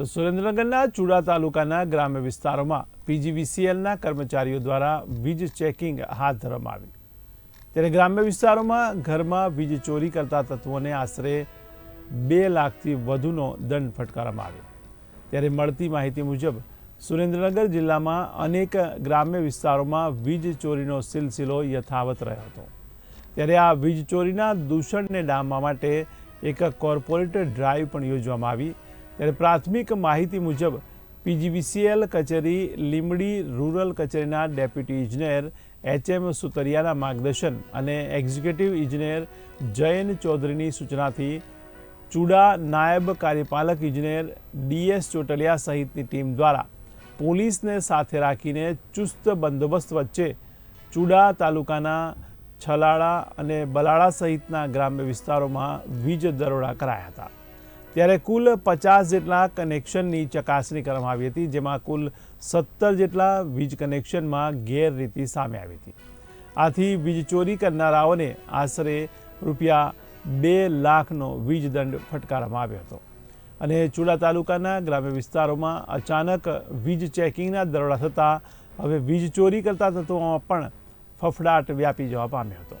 તો સુરેન્દ્રનગરના ચુડા તાલુકાના ગ્રામ્ય વિસ્તારોમાં પીજીવીસીએલના કર્મચારીઓ દ્વારા વીજ ચેકિંગ હાથ ધરવામાં આવ્યું ત્યારે ગ્રામ્ય વિસ્તારોમાં ઘરમાં વીજ ચોરી કરતા તત્વોને આશરે બે લાખથી વધુનો દંડ ફટકારવામાં આવ્યો. ત્યારે મળતી માહિતી મુજબ, સુરેન્દ્રનગર જિલ્લામાં અનેક ગ્રામ્ય વિસ્તારોમાં વીજ ચોરીનો સિલસિલો યથાવત રહ્યો હતો. ત્યારે આ વીજ ચોરીના દૂષણને ડામવા માટે એક કોર્પોરેટ ડ્રાઈવ પણ યોજવામાં આવી. ત્યારે પ્રાથમિક માહિતી મુજબ પીજીવીસીએલ કચેરી લીમડી રૂરલ કચેરીના ડેપ્યુટી ઇજનેર એચ એમ સુતરિયાના માર્ગદર્શન અને એક્ઝિક્યુટિવ ઇજનેર જયન ચૌધરીની સૂચનાથી ચુડા નાયબ કાર્યપાલક ઇજનેર ડીએસ ચોટલિયા સહિતની ટીમ દ્વારા પોલીસને સાથે રાખીને ચુસ્ત બંદોબસ્ત વચ્ચે ચુડા તાલુકાના છલાળા અને બલાળા સહિતના ગ્રામ્ય વિસ્તારોમાં વીજ દરોડા કરાયા હતા. ત્યારે કુલ પચાસ જેટલા કનેક્શનની ચકાસણી કરવામાં આવી હતી, જેમાં કુલ સત્તર જેટલા વીજ કનેક્શનમાં ગેરરીતિ સામે આવી હતી. આથી વીજ ચોરી કરનારાઓને આશરે રૂપિયા બે લાખનો વીજ દંડ ફટકારવામાં આવ્યો હતો. અને ચુડા તાલુકાના ગ્રામ્ય વિસ્તારોમાં અચાનક વીજ ચેકિંગના દરોડા થતાં, હવે વીજ ચોરી કરતા તત્વોમાં પણ ફફડાટ વ્યાપી જવા પામ્યો હતો.